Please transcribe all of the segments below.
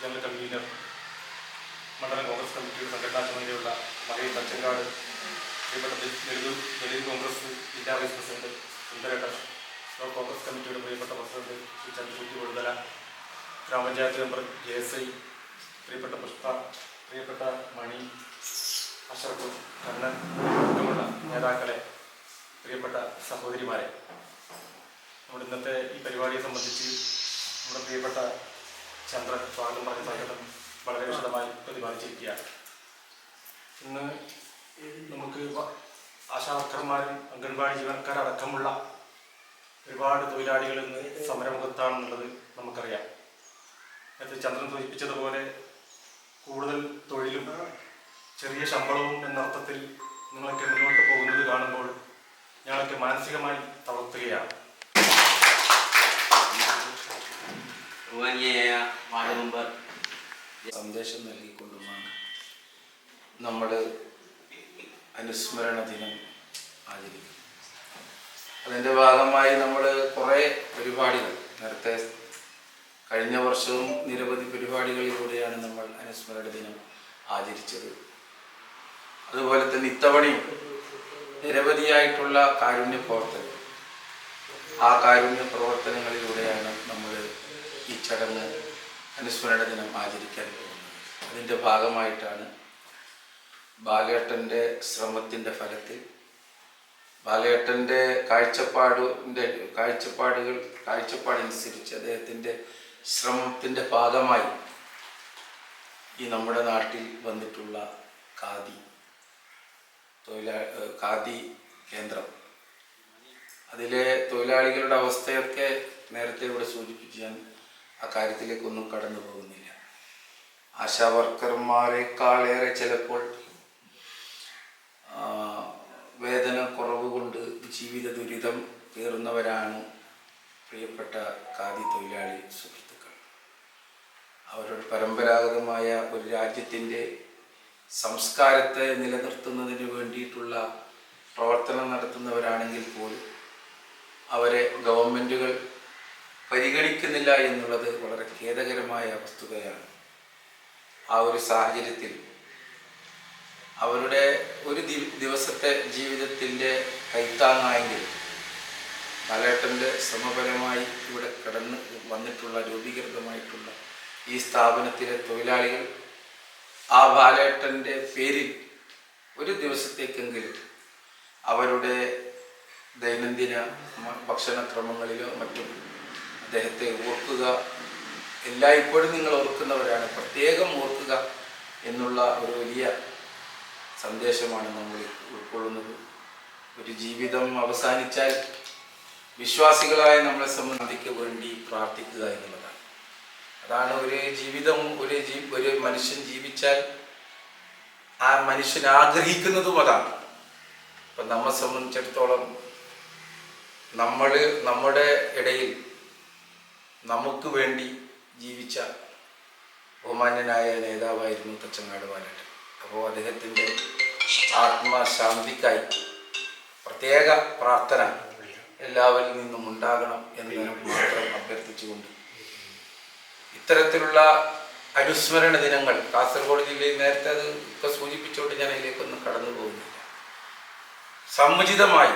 General convener മണ്ഡലം കോൺഗ്രസ് കമ്മിറ്റിയുടെ സംഘടനാ ചുമതലയുള്ള മകയിൽ തച്ചങ്കാട് പ്രിയപ്പെട്ട ലളിതു ദളിത് കോൺഗ്രസ് ജില്ലാ വൈസ് പ്രസിഡന്റ് സുന്ദരേട്ടൻ ബ്ലോക്ക് കോൺഗ്രസ് കമ്മിറ്റിയുടെ പ്രിയപ്പെട്ട പ്രസിഡന്റ് ശ്രീ ചന്ദ്രകുട്ടി കൊടുതല ഗ്രാമപഞ്ചായത്ത് മെമ്പർ ജെ എസ് ഐ പ്രിയപ്പെട്ട പുഷ്പ പ്രിയപ്പെട്ട മണി അഷറഫ് കണ്ണൻ അടക്കമുള്ള നേതാക്കളെ പ്രിയപ്പെട്ട സഹോദരിമാരെ. നമ്മുടെ ഇന്നത്തെ ഈ പരിപാടിയെ സംബന്ധിച്ച് നമ്മുടെ പ്രിയപ്പെട്ട ചന്ദ്രൻ സ്വാഗതം പറഞ്ഞ സ്വാഗതം വളരെ വിശദമായി പ്രതിപാദിച്ചിരിക്കുകയാണ്. ഇന്ന് നമുക്ക് ആശാവർക്കർമാരും അംഗൻവാടി ജീവനക്കാരടക്കമുള്ള ഒരുപാട് തൊഴിലാളികൾ ഇന്ന് സമരമുഖത്താണെന്നുള്ളത് നമുക്കറിയാം. നേരത്തെ ചന്ദ്രൻ സൂചിപ്പിച്ചതുപോലെ കൂടുതൽ തൊഴിലും ചെറിയ ശമ്പളവും എന്നർത്ഥത്തിൽ നിങ്ങളൊക്കെ മുന്നോട്ട് പോകുന്നത് കാണുമ്പോൾ ഞങ്ങളൊക്കെ മാനസികമായി തളർത്തുകയാണ്. വാർഡ് സന്ദേശം നൽകിക്കൊണ്ടുമാണ് നമ്മൾ അനുസ്മരണ ദിനം ആചരിക്കും അതിന്റെ ഭാഗമായി നമ്മൾ കുറേ പരിപാടികൾ നേരത്തെ കഴിഞ്ഞ വർഷവും നിരവധി പരിപാടികളിലൂടെയാണ് നമ്മൾ അനുസ്മരണ ദിനം ആചരിച്ചത്. അതുപോലെ തന്നെ ഇത്തവണയും നിരവധിയായിട്ടുള്ള കാരുണ്യ പ്രവർത്തനം ആ കാരുണ്യ പ്രവർത്തനങ്ങളിലൂടെയാണ് നമ്മൾ ഈ ചടങ്ങ് അനുസ്മരണ ദിനം ആചരിക്കാൻ പോകുന്നത്. അതിന്റെ ഭാഗമായിട്ടാണ് ബാലേട്ടന്റെ ശ്രമത്തിന്റെ ഫലത്തിൽ ബാലേട്ടന്റെ കാഴ്ചപ്പാടിന്റെ കാഴ്ചപ്പാടുകൾ കാഴ്ചപ്പാടനുസരിച്ച് അദ്ദേഹത്തിന്റെ ശ്രമത്തിന്റെ ഭാഗമായി ഈ നമ്മുടെ നാട്ടിൽ വന്നിട്ടുള്ള ഖാദി തൊഴിലാ ഖാദി കേന്ദ്രം. അതിലെ തൊഴിലാളികളുടെ അവസ്ഥയൊക്കെ നേരത്തെ ഇവിടെ സൂചിപ്പിച്ച് ഞാൻ ആ കാര്യത്തിലേക്കൊന്നും കടന്നു പോകുന്നില്ല. ആശാവർക്കർമാരെക്കാളേറെ ചിലപ്പോൾ ആ, വേതന കുറവ് കൊണ്ട് ജീവിത ദുരിതം തീർന്നവരാണ് പ്രിയപ്പെട്ട ഖാദി തൊഴിലാളി സുഹൃത്തുക്കൾ. അവരുടെ പരമ്പരാഗതമായ ഒരു രാജ്യത്തിന്റെ സംസ്കാരത്തെ നിലനിർത്തുന്നതിന് വേണ്ടിയിട്ടുള്ള പ്രവർത്തനം നടത്തുന്നവരാണെങ്കിൽ പോലും അവരെ ഗവൺമെന്റുകൾ പരിഗണിക്കുന്നില്ല എന്നുള്ളത് വളരെ ഖേദകരമായ വസ്തുതയാണ്. ആ ഒരു സാഹചര്യത്തിൽ അവരുടെ ഒരു ദിവസത്തെ ജീവിതത്തിന്റെ കൈത്താങ്ങായെങ്കിൽ ബാലേട്ടന്റെ ശ്രമപരമായി ഇവിടെ കടന്ന് വന്നിട്ടുള്ള രൂപീകൃതമായിട്ടുള്ള ഈ സ്ഥാപനത്തിലെ തൊഴിലാളികൾ ആ ബാലേട്ടന്റെ പേരിൽ ഒരു ദിവസത്തേക്കെങ്കിലും അവരുടെ ദൈനംദിന ഭക്ഷണക്രമങ്ങളിലോ മറ്റും അദ്ദേഹത്തെ ഓർക്കുക. എല്ലായ്പ്പോഴും നിങ്ങൾ ഓർക്കുന്നവരാണ്. പ്രത്യേകം ഓർക്കുക എന്നുള്ള ഒരു വലിയ സന്ദേശമാണ് നമ്മൾ ഉൾക്കൊള്ളുന്നത്. ഒരു ജീവിതം അവസാനിച്ചാൽ വിശ്വാസികളായ നമ്മളെ സംബന്ധിക്ക് വേണ്ടി പ്രാർത്ഥിക്കുക എന്നുള്ളതാണ്. അതാണ് ഒരു ജീവിതം ഒരു ജീ ഒരു മനുഷ്യൻ ജീവിച്ചാൽ ആ മനുഷ്യൻ ആഗ്രഹിക്കുന്നതും അതാണ്. ഇപ്പം നമ്മെ സംബന്ധിച്ചിടത്തോളം നമ്മൾ നമ്മുടെ ഇടയിൽ നമുക്ക് വേണ്ടി ജീവിച്ച ബഹുമാന്യനായ നേതാവായിരുന്നു തച്ചങ്ങാട് ബാലേട്ടൻ അപ്പോൾ അദ്ദേഹത്തിന്റെ ആത്മശാന്തിക്കായി പ്രത്യേക പ്രാർത്ഥന എല്ലാവരിൽ നിന്നും ഉണ്ടാകണം എന്ന് മാത്രം അഭ്യർത്ഥിച്ചുകൊണ്ട് ഇത്തരത്തിലുള്ള അനുസ്മരണ ദിനങ്ങൾ കാസർഗോഡ് ജില്ലയിൽ നേരത്തെ അത് ഒക്കെ സൂചിപ്പിച്ചുകൊണ്ട് ഞാൻ അതിലേക്കൊന്നും കടന്നു പോകുന്നില്ല. സമുചിതമായി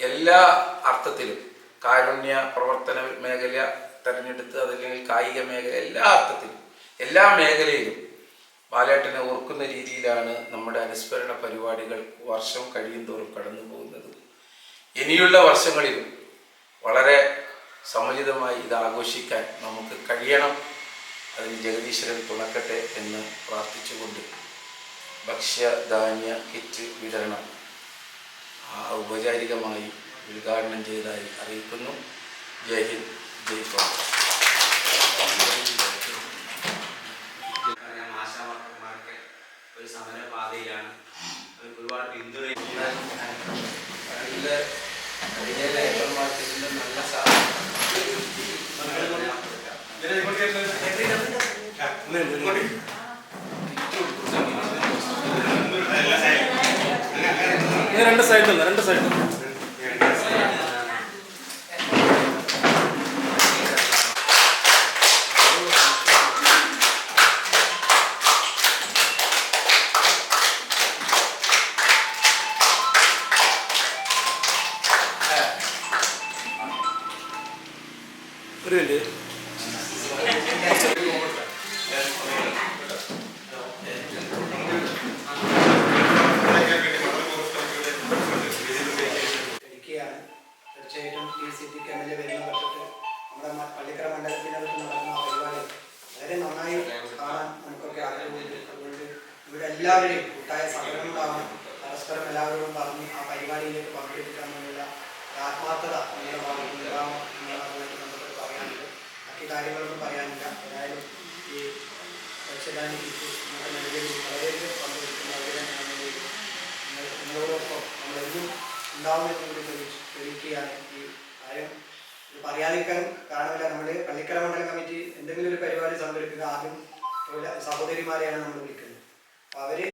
എല്ലാ അർത്ഥത്തിലും കാരുണ്യ പ്രവർത്തന മേഖല തെരഞ്ഞെടുത്ത് അതല്ലെങ്കിൽ കായിക മേഖല എല്ലാ അർത്ഥത്തിലും എല്ലാ മേഖലയിലും ബാലേട്ടനെ ഓർക്കുന്ന രീതിയിലാണ് നമ്മുടെ അനുസ്മരണ പരിപാടികൾ വർഷം കഴിയുന്തോറും കടന്നു പോകുന്നത് ഇനിയുള്ള വർഷങ്ങളിലും വളരെ സമുചിതമായി ഇത് ആഘോഷിക്കാൻ നമുക്ക് കഴിയണം. അതിന് ജഗദീശ്വരൻ തുണക്കട്ടെ എന്ന് പ്രാർത്ഥിച്ചുകൊണ്ട് ഭക്ഷ്യധാന്യ കിറ്റ് വിതരണം ഔപചാരികമായി ഉദ്ഘാടനം ചെയ്തതായി അറിയിക്കുന്നു. ജയ് ഹിന്ദ്. ഒരു നല്ല സാധനം രണ്ട് സൈഡിൽ രണ്ട് സൈഡിൽ ഒരു മിനിറ്റ്. തീർച്ചയായിട്ടും ഈ സിറ്റി ക്യാമ്പിലെ വരുന്ന വർഷത്തെ നമ്മുടെ പള്ളിക്കര മണ്ഡലത്തിനകത്ത് നടക്കുന്ന പരിപാടി വളരെ നന്നായി കാണാൻ നമുക്കൊക്കെ ആഗ്രഹമുണ്ട്. അതുകൊണ്ട് ഇവിടെ എല്ലാവരെയും കൂട്ടായ സഹകരണം പരസ്പരം എല്ലാവരോടും പറഞ്ഞ് ആ പരിപാടിയിലേക്ക് പങ്കെടുക്കാമെന്നുള്ള ആത്മാർത്ഥത നമ്മുടെ ഭാഗത്തുനിന്ന് നമ്മുടെ നിലവിൽ വളരെയധികം നിലയിൽ നിങ്ങൾ നിങ്ങളോടൊപ്പം നമ്മളെന്നും ഉണ്ടാവുമെന്ന് കൂടി തെളിയിക്കുകയാണ് ഈ കാര്യം ഇത് പറയാതിരിക്കാൻ കാരണമില്ല നമ്മൾ പള്ളിക്കര മണ്ഡലം കമ്മിറ്റി എന്തെങ്കിലും ഒരു പരിപാടി സംഘടിപ്പിക്കുക ആദ്യം സഹോദരിമാരെയാണ് നമ്മൾ വിളിക്കുന്നത് അപ്പോൾ അവർ